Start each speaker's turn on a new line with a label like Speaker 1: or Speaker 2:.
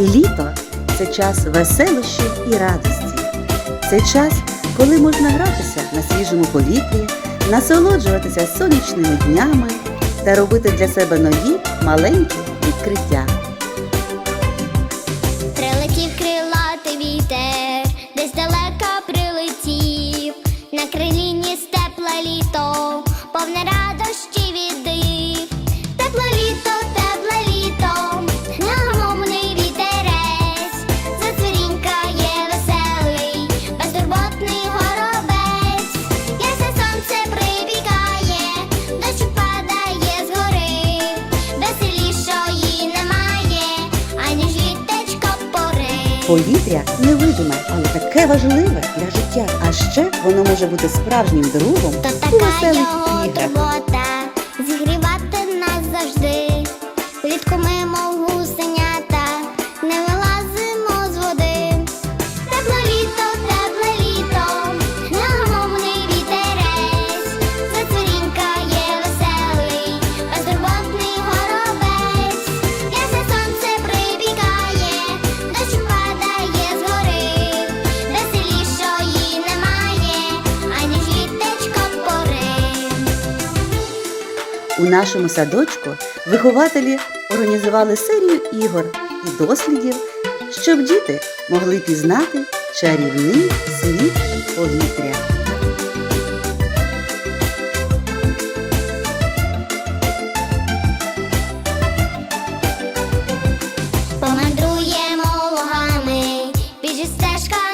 Speaker 1: Літо це час веселощів і радості. Це час, коли можна гратися на свіжому повітрі, насолоджуватися сонячними днями та робити для себе нові маленькі відкриття.
Speaker 2: Прилетів крилатий вітер, десь далека прилетів, на криліні
Speaker 1: Повітря невидиме, але таке важливе для життя. А ще воно може бути справжнім другом у
Speaker 2: така
Speaker 1: веселих
Speaker 2: його
Speaker 1: іграх. У нашому садочку вихователі організували серію ігор і дослідів, щоб діти могли пізнати чарівний світ повітря. Помандруємо лугами, біжі стежка.